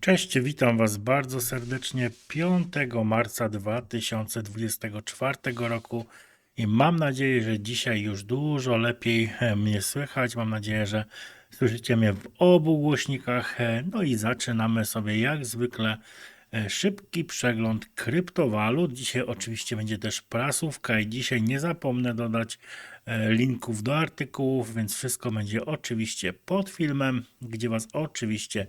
Cześć, witam Was bardzo serdecznie 5 marca 2024 roku i mam nadzieję, że dzisiaj już dużo lepiej e, mnie słychać. Mam nadzieję, że słyszycie mnie w obu głośnikach. E, No i zaczynamy sobie jak zwykle e, szybki przegląd kryptowalut. Dzisiaj oczywiście będzie też prasówka i dzisiaj nie zapomnę dodać linków do artykułów, więc wszystko będzie oczywiście pod filmem, gdzie Was oczywiście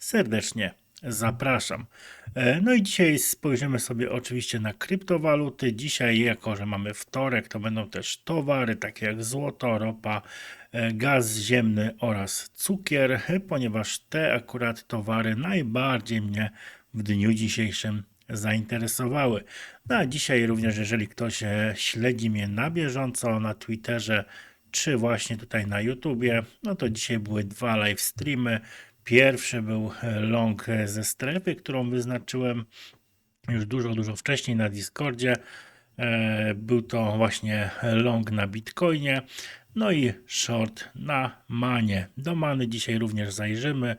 serdecznie zapraszam. E, No i dzisiaj spojrzymy sobie oczywiście na kryptowaluty. Dzisiaj, jako że mamy wtorek, to będą też towary takie jak złoto, ropa, e, gaz ziemny oraz cukier, ponieważ te akurat towary najbardziej mnie w dniu dzisiejszym zainteresowały. No a dzisiaj również, jeżeli ktoś e, śledzi mnie na bieżąco na Twitterze, czy właśnie tutaj na YouTubie, no to dzisiaj były dwa live streamy. Pierwszy był long ze strefy, którą wyznaczyłem już dużo, dużo wcześniej na Discordzie. E, Był to właśnie long na Bitcoinie, no i short na Manie. Do Many dzisiaj również zajrzymy,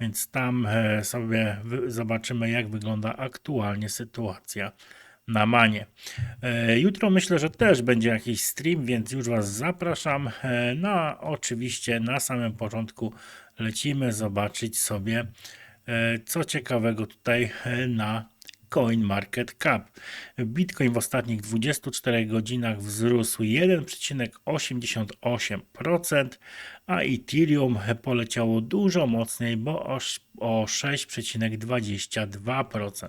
więc tam e, sobie zobaczymy, jak wygląda aktualnie sytuacja na Manie. E, Jutro myślę, że też będzie jakiś stream, więc już Was zapraszam. E, No, a oczywiście na samym początku lecimy zobaczyć sobie, e, co ciekawego tutaj na CoinMarketCap. Bitcoin w ostatnich 24 godzinach wzrósł 1,88%, a Ethereum poleciało dużo mocniej, bo o 6,22%.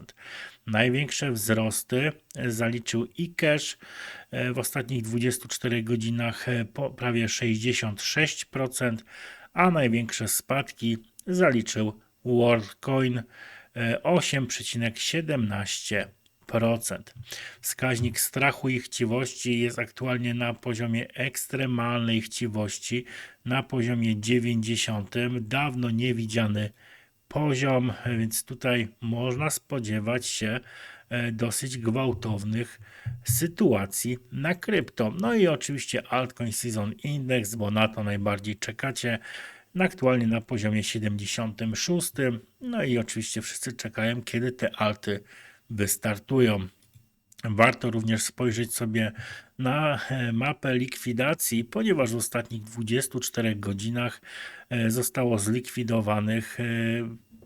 Największe wzrosty zaliczył eCash e, w ostatnich 24 godzinach e, po prawie 66%, a największe spadki zaliczył WorldCoin e, 8,17%. Wskaźnik strachu i chciwości jest aktualnie na poziomie ekstremalnej chciwości, na poziomie 90, dawno niewidziany poziom, więc tutaj można spodziewać się e, dosyć gwałtownych sytuacji na krypto. No i oczywiście Altcoin Season Index, bo na to najbardziej czekacie. Aktualnie na poziomie 76. No i oczywiście wszyscy czekają, kiedy te alty wystartują. Warto również spojrzeć sobie na e, mapę likwidacji, ponieważ w ostatnich 24 godzinach e, zostało zlikwidowanych e,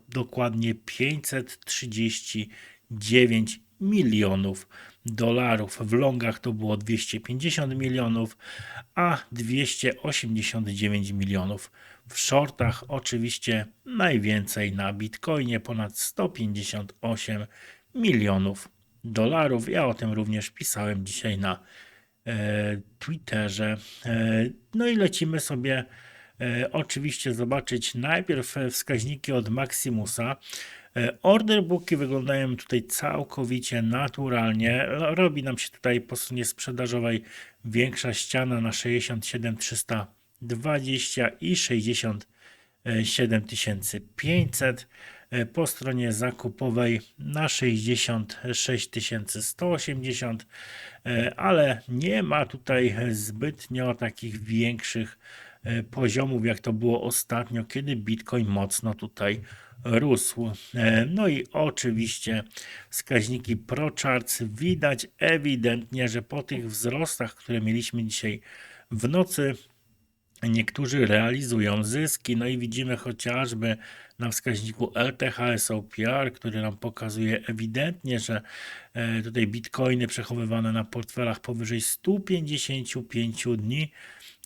dokładnie 539 milionów dolarów. W longach to było 250 milionów, a 289 milionów w shortach. Oczywiście najwięcej na Bitcoinie, ponad 158 milionów dolarów. Ja o tym również pisałem dzisiaj na Twitterze. E, no i lecimy sobie e, oczywiście zobaczyć najpierw e, wskaźniki od Maximusa. E, Order booki wyglądają tutaj całkowicie naturalnie. Ro- Robi nam się tutaj po stronie sprzedażowej większa ściana na 67 320 i 67500. E, Po stronie zakupowej na 66 180, e, ale nie ma tutaj zbytnio takich większych e, poziomów, jak to było ostatnio, kiedy Bitcoin mocno tutaj rósł. E, No i oczywiście wskaźniki ProCharts widać ewidentnie, że po tych wzrostach, które mieliśmy dzisiaj w nocy, Niektórzy realizują zyski, no i widzimy chociażby na wskaźniku LTHSOPR, który nam pokazuje ewidentnie, że e, tutaj bitcoiny przechowywane na portfelach powyżej 155 dni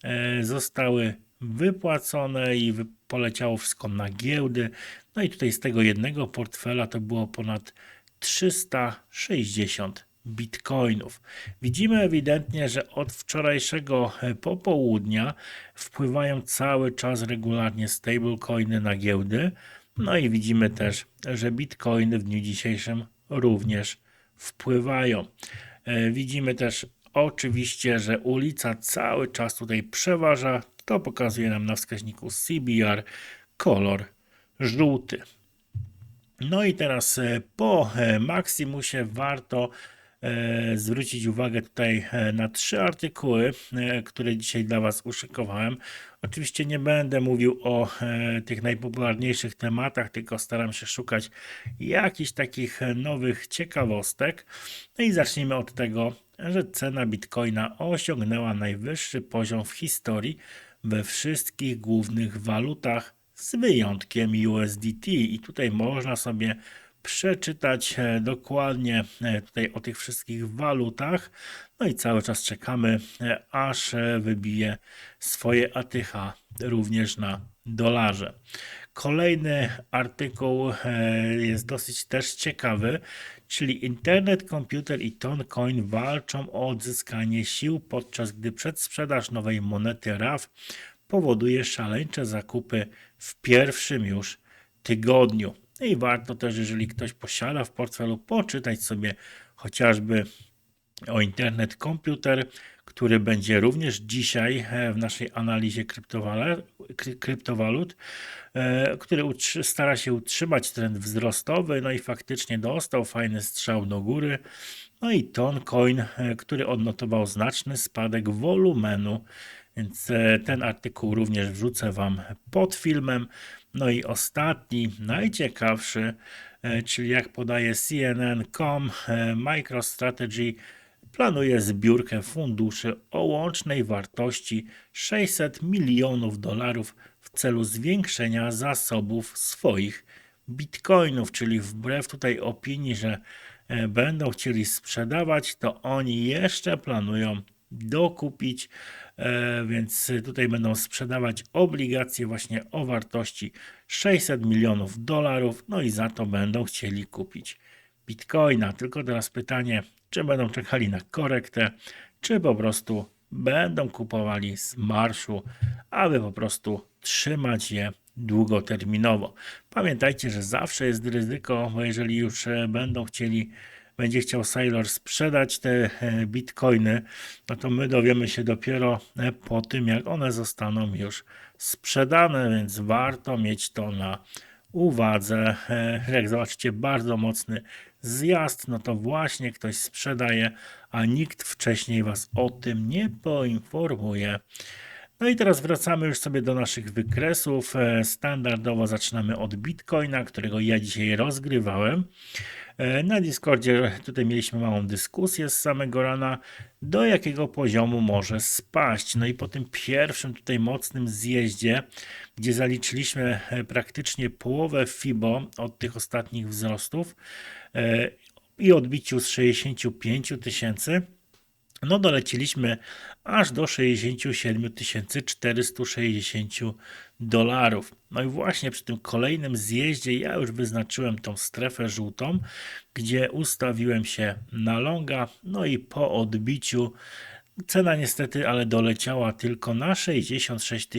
e, zostały wypłacone i poleciało wszystko na giełdy. No i tutaj z tego jednego portfela to było ponad 360 bitcoinów. Widzimy ewidentnie, że od wczorajszego e, popołudnia wpływają cały czas regularnie stablecoiny na giełdy. No i widzimy też, że bitcoiny w dniu dzisiejszym również wpływają. E, Widzimy też oczywiście, że ulica cały czas tutaj przeważa. To pokazuje nam na wskaźniku CBR kolor żółty. No i teraz e, po e, Maximusie warto zwrócić uwagę tutaj e, na trzy artykuły, e, które dzisiaj dla Was uszykowałem. Oczywiście nie będę mówił o e, tych najpopularniejszych tematach, tylko staram się szukać jakichś takich e, nowych ciekawostek. No i zacznijmy od tego, że cena bitcoina osiągnęła najwyższy poziom w historii we wszystkich głównych walutach z wyjątkiem USDT. I tutaj można sobie przeczytać e, dokładnie e, tutaj o tych wszystkich walutach. No i cały czas czekamy, e, aż wybije swoje ATH również na dolarze. Kolejny artykuł jest dosyć też ciekawy, czyli Internet Computer i Toncoin walczą o odzyskanie sił, podczas gdy przedsprzedaż nowej monety RAV powoduje szaleńcze zakupy w pierwszym już tygodniu. No I warto też, jeżeli ktoś posiada w portfelu, poczytać sobie chociażby o Internet Computer, który będzie również dzisiaj e, w naszej analizie kryptowalut, e, który stara się utrzymać trend wzrostowy, no i faktycznie dostał fajny strzał do góry. No i Toncoin, e, który odnotował znaczny spadek wolumenu, więc ten artykuł również wrzucę Wam pod filmem. No i ostatni, najciekawszy, e, czyli jak podaje CNN.com, e, MicroStrategy planuje zbiórkę funduszy o łącznej wartości 600 milionów dolarów w celu zwiększenia zasobów swoich bitcoinów, czyli wbrew tutaj opinii, że e, będą chcieli sprzedawać, to oni jeszcze planują dokupić, e, więc tutaj będą sprzedawać obligacje właśnie o wartości 600 milionów dolarów, no i za to będą chcieli kupić bitcoina. Tylko teraz pytanie, czy będą czekali na korektę, czy po prostu będą kupowali z marszu, aby po prostu trzymać je długoterminowo. Pamiętajcie, że zawsze jest ryzyko, bo jeżeli już e, będą chcieli, będzie chciał Sailor sprzedać te e, bitcoiny, no to my dowiemy się dopiero e, po tym, jak one zostaną już sprzedane, więc warto mieć to na uwadze. E, Jak zobaczycie, bardzo mocny zjazd, no to właśnie ktoś sprzedaje, a nikt wcześniej Was o tym nie poinformuje. No i teraz wracamy już sobie do naszych wykresów. Standardowo zaczynamy od Bitcoina, którego ja dzisiaj rozgrywałem. E, Na Discordzie tutaj mieliśmy małą dyskusję z samego rana, do jakiego poziomu może spaść. No i po tym pierwszym tutaj mocnym zjeździe, gdzie zaliczyliśmy e, praktycznie połowę FIBO od tych ostatnich wzrostów e, i odbiciu z 65 000 tysięcy, no doleciliśmy aż do 67 460 dolarów. No i właśnie przy tym kolejnym zjeździe ja już wyznaczyłem tą strefę żółtą, gdzie ustawiłem się na longa, no i po odbiciu cena niestety, ale doleciała tylko na 66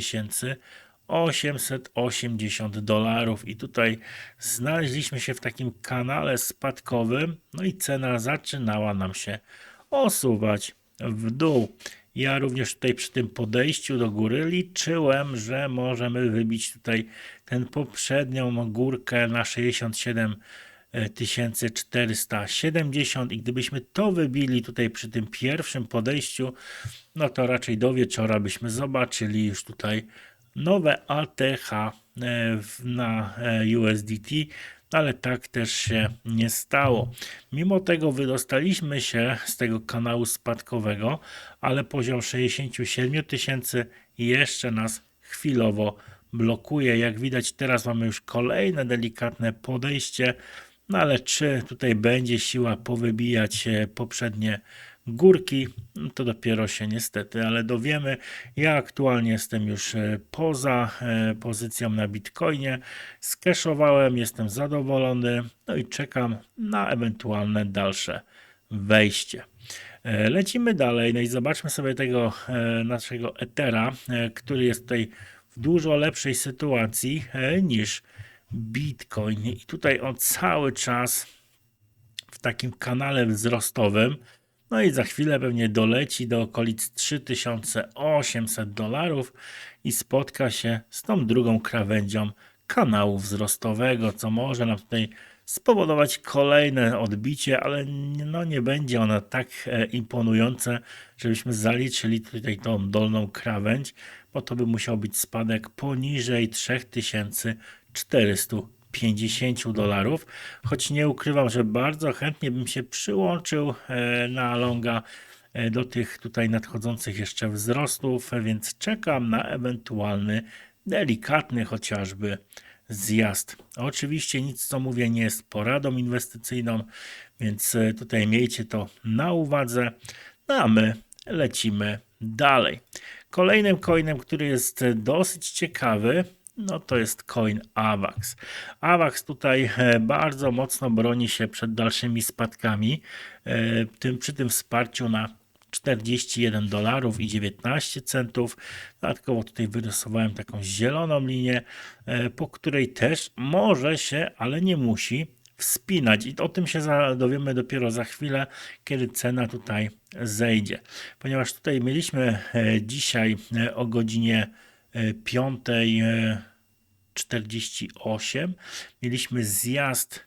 880 dolarów. I tutaj znaleźliśmy się w takim kanale spadkowym, no i cena zaczynała nam się osuwać w dół. Ja również tutaj przy tym podejściu do góry liczyłem, że możemy wybić tutaj tę poprzednią górkę na 67 470 i gdybyśmy to wybili tutaj przy tym pierwszym podejściu, no to raczej do wieczora byśmy zobaczyli już tutaj nowe ATH e, na e, USDT, ale tak też się nie stało. Mimo tego wydostaliśmy się z tego kanału spadkowego, ale poziom 67 tysięcy jeszcze nas chwilowo blokuje. Jak widać, teraz mamy już kolejne delikatne podejście, no ale czy tutaj będzie siła powybijać poprzednie górki, to dopiero się niestety, ale dowiemy. Ja aktualnie jestem już e, poza e, pozycją na Bitcoinie. Skeszowałem, jestem zadowolony, no i czekam na ewentualne dalsze wejście. E, Lecimy dalej, no i zobaczmy sobie tego naszego Ethera, e, który jest tutaj w dużo lepszej sytuacji niż Bitcoin. I tutaj on cały czas w takim kanale wzrostowym. No i za chwilę pewnie doleci do okolic 3800 dolarów i spotka się z tą drugą krawędzią kanału wzrostowego, co może nam tutaj spowodować kolejne odbicie, ale no nie będzie ono tak e, imponujące, żebyśmy zaliczyli tutaj tą dolną krawędź, bo to by musiał być spadek poniżej 3450 dolarów, choć nie ukrywam, że bardzo chętnie bym się przyłączył e, na longa e, do tych tutaj nadchodzących jeszcze wzrostów, więc czekam na ewentualny delikatny chociażby zjazd. Oczywiście nic co mówię nie jest poradą inwestycyjną, więc e, tutaj miejcie to na uwadze. No a my lecimy dalej. Kolejnym coinem, który jest dosyć ciekawy, no to jest coin AVAX. AVAX tutaj e, bardzo mocno broni się przed dalszymi spadkami, e, tym, przy tym wsparciu na 41 dolarów i 19 centów. Dodatkowo tutaj wyrysowałem taką zieloną linię, e, po której też może się, ale nie musi wspinać. I o tym się dowiemy dopiero za chwilę, kiedy cena tutaj zejdzie. Ponieważ tutaj mieliśmy dzisiaj o godzinie 5.48 mieliśmy zjazd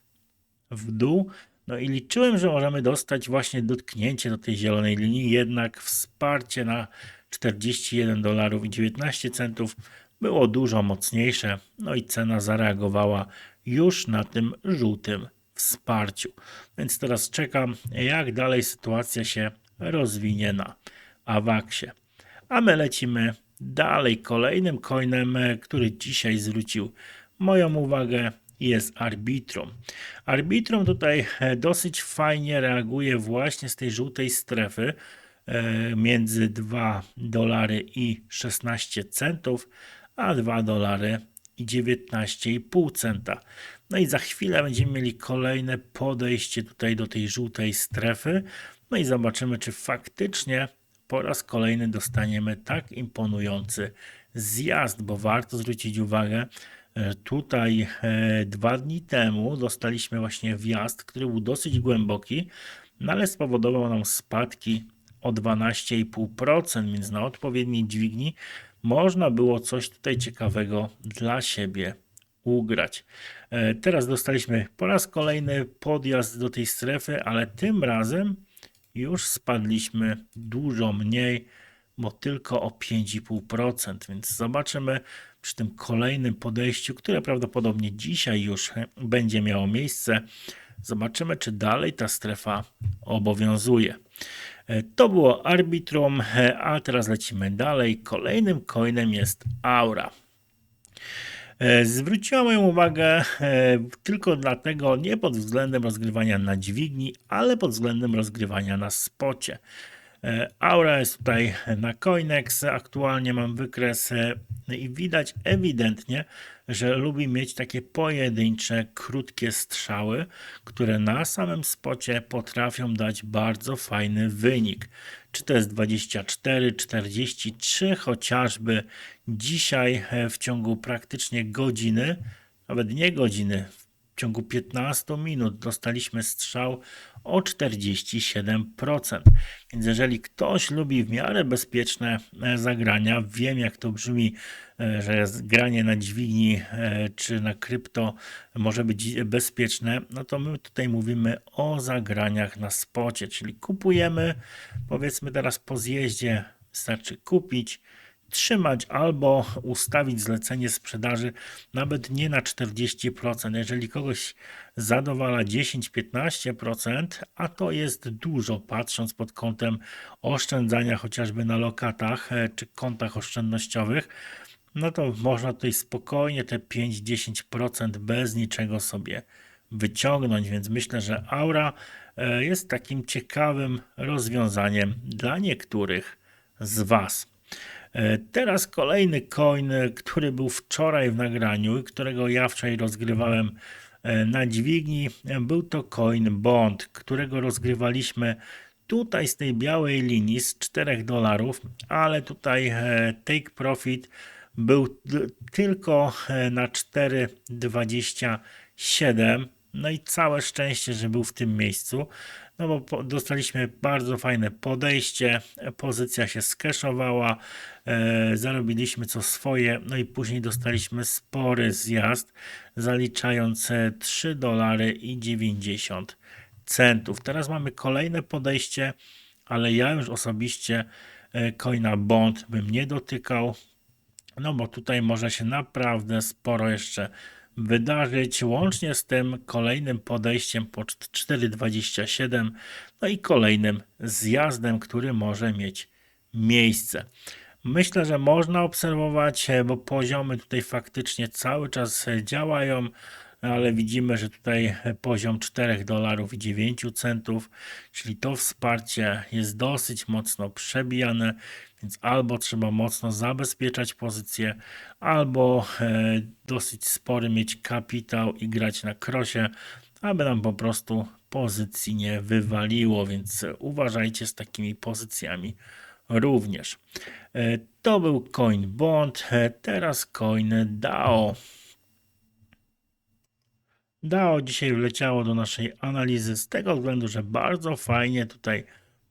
w dół. No i liczyłem, że możemy dostać właśnie dotknięcie do tej zielonej linii, jednak wsparcie na 41 dolarów i 19 centów było dużo mocniejsze, no i cena zareagowała już na tym żółtym wsparciu. Więc teraz czekam, jak dalej sytuacja się rozwinie na Awaksie. A my lecimy dalej. Kolejnym coinem, e, który dzisiaj zwrócił moją uwagę, jest Arbitrum. Arbitrum tutaj e, dosyć fajnie reaguje właśnie z tej żółtej strefy e, między 2 dolary i 16 centów, a 2 dolary i 19,5 centa. No i za chwilę będziemy mieli kolejne podejście tutaj do tej żółtej strefy. No i zobaczymy, czy faktycznie po raz kolejny dostaniemy tak imponujący zjazd, bo warto zwrócić uwagę, że tutaj e, dwa dni temu dostaliśmy właśnie wjazd, który był dosyć głęboki, no ale spowodował nam spadki o 12,5%, więc na odpowiedniej dźwigni można było coś tutaj ciekawego dla siebie ugrać. E, Teraz dostaliśmy po raz kolejny podjazd do tej strefy, ale tym razem już spadliśmy dużo mniej, bo tylko o 5,5%. Więc zobaczymy przy tym kolejnym podejściu, które prawdopodobnie dzisiaj już będzie miało miejsce. Zobaczymy, czy dalej ta strefa obowiązuje. E, To było Arbitrum, e, a teraz lecimy dalej. Kolejnym coinem jest Aura. E, Zwróciła moją uwagę e, tylko dlatego, nie pod względem rozgrywania na dźwigni, ale pod względem rozgrywania na spocie. E, Aura jest tutaj na Coinex, aktualnie mam wykres i widać ewidentnie, że lubi mieć takie pojedyncze, krótkie strzały, które na samym spocie potrafią dać bardzo fajny wynik. Czy to jest 24, 43, chociażby dzisiaj e, w ciągu praktycznie godziny, nawet nie godziny, w ciągu 15 minut dostaliśmy strzał o 47%. Więc jeżeli ktoś lubi w miarę bezpieczne e, zagrania, wiem jak to brzmi, e, że granie na dźwigni e, czy na krypto może być bezpieczne, no to my tutaj mówimy o zagraniach na spocie, czyli kupujemy, powiedzmy teraz po zjeździe, wystarczy kupić, trzymać albo ustawić zlecenie sprzedaży nawet nie na 40%. Jeżeli kogoś zadowala 10-15%, a to jest dużo patrząc pod kątem oszczędzania chociażby na lokatach e, czy kontach oszczędnościowych, no to można tutaj spokojnie te 5-10% bez niczego sobie wyciągnąć, więc myślę, że Aura e, jest takim ciekawym rozwiązaniem dla niektórych z Was. E, Teraz kolejny coin, e, który był wczoraj w nagraniu i którego ja wczoraj rozgrywałem e, na dźwigni, był to coin Bond, którego rozgrywaliśmy tutaj z tej białej linii z 4 dolarów, ale tutaj take profit był tylko na 4,27. No i całe szczęście, że był w tym miejscu. No bo dostaliśmy bardzo fajne podejście, e, pozycja się skeszowała, e, zarobiliśmy co swoje, no i później dostaliśmy spory zjazd, zaliczając e, 3 dolary i 90 centów. Teraz mamy kolejne podejście, ale ja już osobiście e, coina Bond bym nie dotykał, no bo tutaj może się naprawdę sporo jeszcze wydarzyć, łącznie z tym kolejnym podejściem po 4,27, no i kolejnym zjazdem, który może mieć miejsce. Myślę, że można obserwować, bo poziomy tutaj faktycznie cały czas działają, ale widzimy, że tutaj poziom 4 dolarów i 9 centów, czyli to wsparcie jest dosyć mocno przebijane, więc albo trzeba mocno zabezpieczać pozycję, albo e, dosyć spory mieć kapitał i grać na krosie, aby nam po prostu pozycji nie wywaliło, więc uważajcie z takimi pozycjami również. E, To był coin bond, e, teraz coin DAO. DAO dzisiaj wleciało do naszej analizy z tego względu, że bardzo fajnie tutaj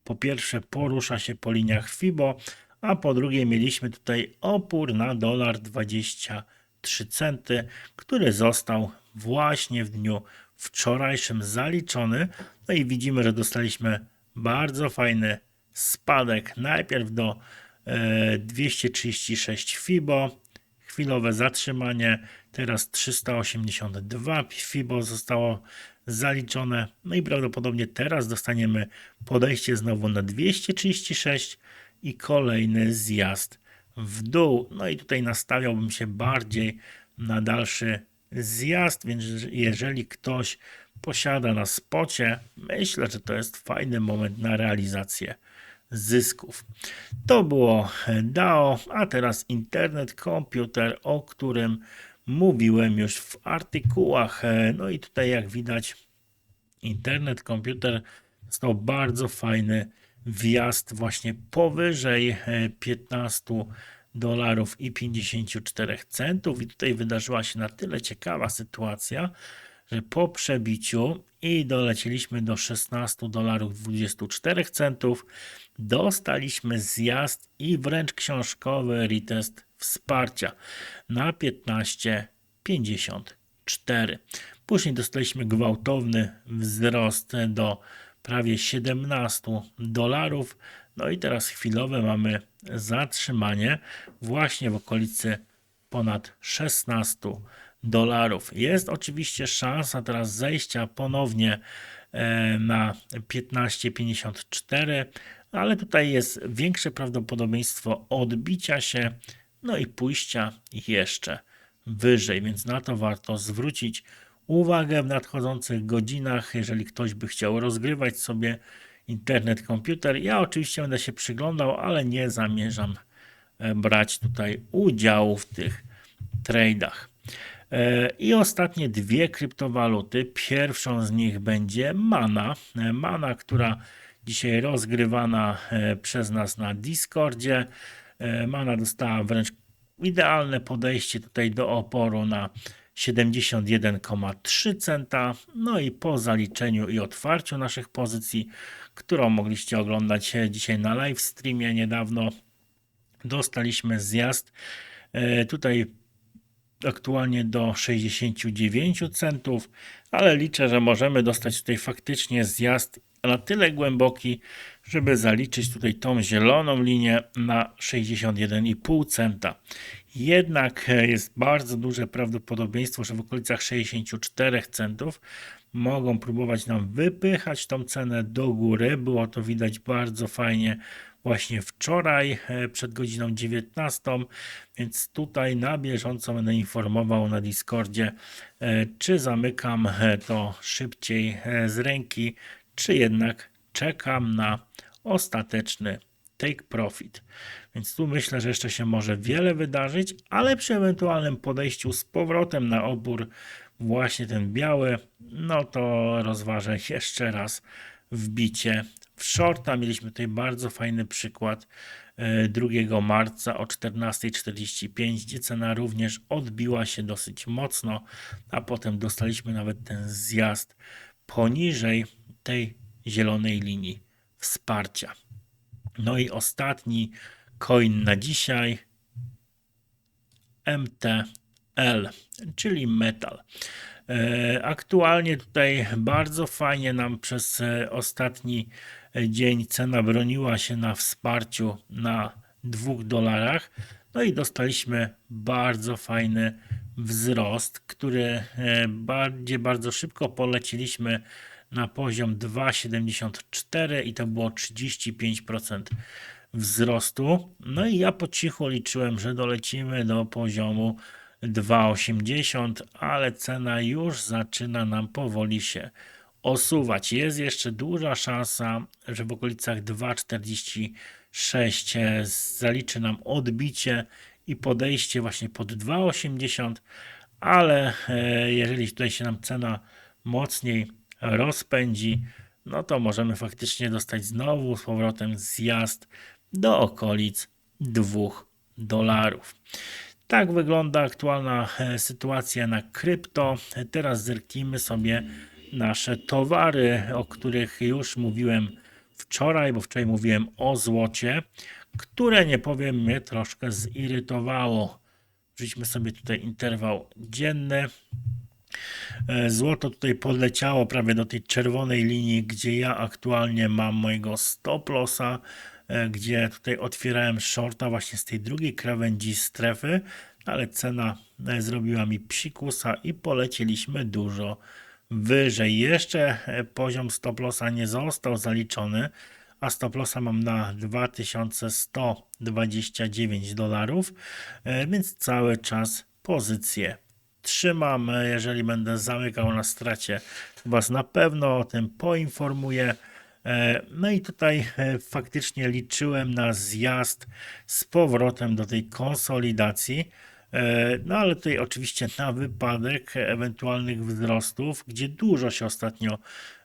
po pierwsze porusza się po liniach FIBO, a po drugie mieliśmy tutaj opór na dolar 23 centy, który został właśnie w dniu wczorajszym zaliczony. No i widzimy, że dostaliśmy bardzo fajny spadek najpierw do e, 236 FIBO, chwilowe zatrzymanie, teraz 382 FIBO zostało zaliczone, no i prawdopodobnie teraz dostaniemy podejście znowu na 236 i kolejny zjazd w dół. No i tutaj nastawiałbym się bardziej na dalszy zjazd, więc jeżeli ktoś posiada na spocie, myślę, że to jest fajny moment na realizację zysków. To było DAO, a teraz internet, komputer, o którym mówiłem już w artykułach. No i tutaj jak widać internet, komputer dostał bardzo fajny wjazd właśnie powyżej e, 15 dolarów i 54 centów i tutaj wydarzyła się na tyle ciekawa sytuacja, że po przebiciu i dolecieliśmy do 16 dolarów 24 centów, dostaliśmy zjazd i wręcz książkowy retest wsparcia na 15,54. Później dostaliśmy gwałtowny wzrost do prawie 17 dolarów. No i teraz chwilowe mamy zatrzymanie właśnie w okolicy ponad 16 dolarów. Jest oczywiście szansa teraz zejścia ponownie e, na 15,54, ale tutaj jest większe prawdopodobieństwo odbicia się, no i pójścia jeszcze wyżej, więc na to warto zwrócić uwagę w nadchodzących godzinach, jeżeli ktoś by chciał rozgrywać sobie internet, komputer. Ja oczywiście będę się przyglądał, ale nie zamierzam e, brać tutaj udziału w tych tradeach. E, I ostatnie dwie kryptowaluty. Pierwszą z nich będzie Mana. E, Mana, która dzisiaj rozgrywana przez nas na Discordzie. Mana dostała wręcz idealne podejście tutaj do oporu na 71,3 centa. No i po zaliczeniu i otwarciu naszych pozycji, którą mogliście oglądać dzisiaj na live streamie niedawno, dostaliśmy zjazd e, tutaj aktualnie do 69 centów, ale liczę, że możemy dostać tutaj faktycznie zjazd na tyle głęboki, żeby zaliczyć tutaj tą zieloną linię na 61,5 centa. Jednak jest bardzo duże prawdopodobieństwo, że w okolicach 64 centów mogą próbować nam wypychać tą cenę do góry. Było to widać bardzo fajnie właśnie wczoraj e, przed godziną 19, więc tutaj na bieżąco będę informował na Discordzie, e, czy zamykam e, to szybciej z ręki, czy jednak czekam na ostateczny take profit. Więc tu myślę, że jeszcze się może wiele wydarzyć, ale przy ewentualnym podejściu z powrotem na obór właśnie ten biały, no to rozważę jeszcze raz wbicie w shorta. Mieliśmy tutaj bardzo fajny przykład 2 e, marca o 14.45, gdzie cena również odbiła się dosyć mocno, a potem dostaliśmy nawet ten zjazd poniżej tej zielonej linii wsparcia. No i ostatni coin na dzisiaj MTL, czyli metal. E, Aktualnie tutaj bardzo fajnie nam przez e, ostatni dzień cena broniła się na wsparciu na 2 dolarach. No i dostaliśmy bardzo fajny wzrost, który e, bardziej bardzo szybko poleciliśmy na poziom 2,74 i to było 35% wzrostu. No i ja po cichu liczyłem, że dolecimy do poziomu 2,80, ale cena już zaczyna nam powoli się osuwać. Jest jeszcze duża szansa, że w okolicach 2,46 e, zaliczy nam odbicie i podejście właśnie pod 2,80, ale e, jeżeli tutaj się nam cena mocniej rozpędzi, no to możemy faktycznie dostać znowu z powrotem zjazd do okolic 2 dolarów. Tak wygląda aktualna e, sytuacja na krypto. Teraz zerknijmy sobie nasze towary, o których już mówiłem wczoraj, bo wczoraj mówiłem o złocie, które nie powiem mnie troszkę zirytowało. Wrzućmy sobie tutaj interwał dzienny. E, Złoto tutaj podleciało prawie do tej czerwonej linii, gdzie ja aktualnie mam mojego stop lossa, e, gdzie tutaj otwierałem shorta właśnie z tej drugiej krawędzi strefy, ale cena e, zrobiła mi psikusa i polecieliśmy dużo wyżej. Jeszcze poziom stop lossa nie został zaliczony, a stop lossa mam na 2129 dolarów, więc cały czas pozycję trzymam. Jeżeli będę zamykał na stracie, Was na pewno o tym poinformuję. E, No i tutaj e, faktycznie liczyłem na zjazd z powrotem do tej konsolidacji. E, No ale tutaj oczywiście na wypadek ewentualnych wzrostów, gdzie dużo się ostatnio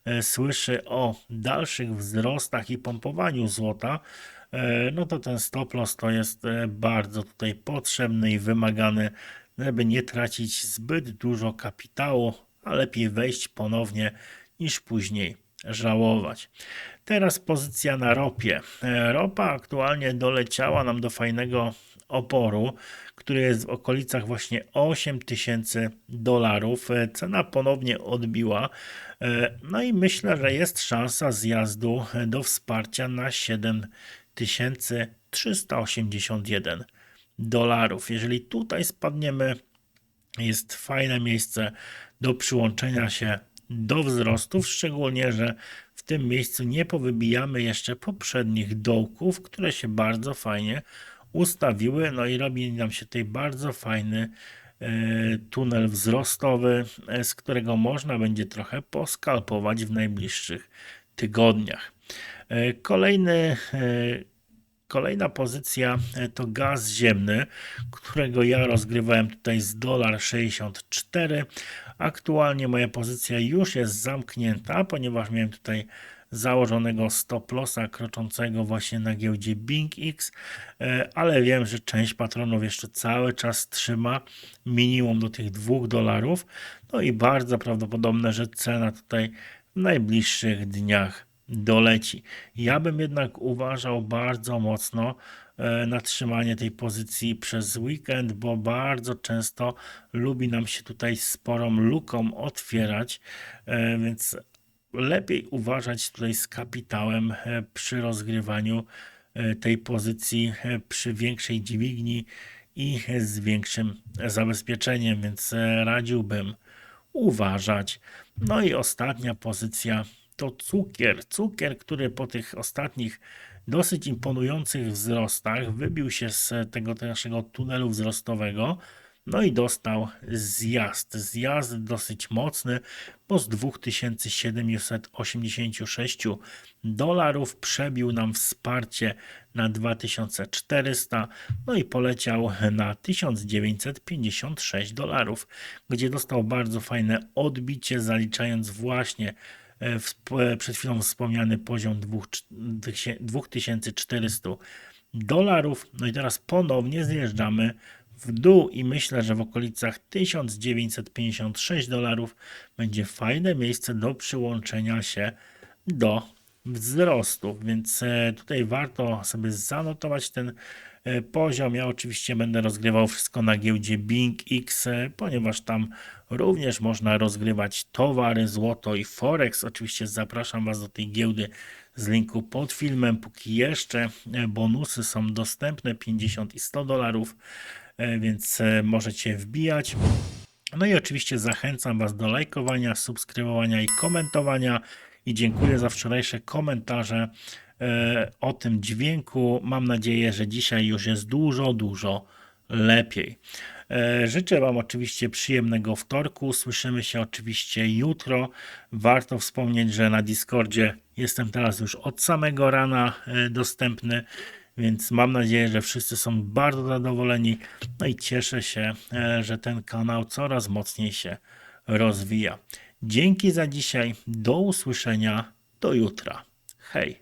e, słyszy o dalszych wzrostach i pompowaniu złota, e, no to ten stop loss to jest bardzo tutaj potrzebny i wymagany żeby nie tracić zbyt dużo kapitału, a lepiej wejść ponownie niż później żałować. Teraz pozycja na ropie. Ropa aktualnie doleciała nam do fajnego oporu, który jest w okolicach właśnie 8000 dolarów. E, Cena ponownie odbiła. E, No i myślę, że jest szansa zjazdu do wsparcia na 7381 dolarów. Jeżeli tutaj spadniemy, jest fajne miejsce do przyłączenia się do wzrostów, szczególnie, że w tym miejscu nie powybijamy jeszcze poprzednich dołków, które się bardzo fajnie ustawiły, no i robi nam się tutaj bardzo fajny e, tunel wzrostowy, e, z którego można będzie trochę poskalpować w najbliższych tygodniach. E, Kolejny Kolejna pozycja to gaz ziemny, którego ja rozgrywałem tutaj z dolar 64. Aktualnie moja pozycja już jest zamknięta, ponieważ miałem tutaj założonego stop lossa kroczącego właśnie na giełdzie BingX, e, ale wiem, że część patronów jeszcze cały czas trzyma minimum do tych 2 dolarów. No i bardzo prawdopodobne, że cena tutaj w najbliższych dniach doleci. Ja bym jednak uważał bardzo mocno e, na trzymanie tej pozycji przez weekend, bo bardzo często lubi nam się tutaj sporą luką otwierać, e, więc lepiej uważać tutaj z kapitałem e, przy rozgrywaniu tej pozycji przy większej dźwigni i z większym zabezpieczeniem, więc radziłbym uważać. No i ostatnia pozycja to cukier. Cukier, który po tych ostatnich dosyć imponujących wzrostach wybił się z tego naszego tunelu wzrostowego. No i dostał zjazd. Zjazd dosyć mocny, bo z 2786 dolarów przebił nam wsparcie na 2400, no i poleciał na 1956 dolarów, gdzie dostał bardzo fajne odbicie, zaliczając właśnie E, e, przed chwilą wspomniany poziom 2400 dolarów. No i teraz ponownie zjeżdżamy w dół i myślę, że w okolicach 1956 dolarów będzie fajne miejsce do przyłączenia się do wzrostu, więc e, tutaj warto sobie zanotować ten e, poziom. Ja oczywiście będę rozgrywał wszystko na giełdzie Bing X, e, ponieważ tam również można rozgrywać towary, złoto i forex. Oczywiście zapraszam Was do tej giełdy z linku pod filmem, póki jeszcze bonusy są dostępne 50 i 100 dolarów, więc e, możecie wbijać. No i oczywiście zachęcam Was do lajkowania, subskrybowania i komentowania. I dziękuję za wczorajsze komentarze e, o tym dźwięku. Mam nadzieję, że dzisiaj już jest dużo, dużo lepiej. E, Życzę Wam oczywiście przyjemnego wtorku. Słyszymy się oczywiście jutro. Warto wspomnieć, że na Discordzie jestem teraz już od samego rana e, dostępny. Więc mam nadzieję, że wszyscy są bardzo zadowoleni. No i cieszę się, e, że ten kanał coraz mocniej się rozwija. Dzięki za dzisiaj. Do usłyszenia. Do jutra. Hej.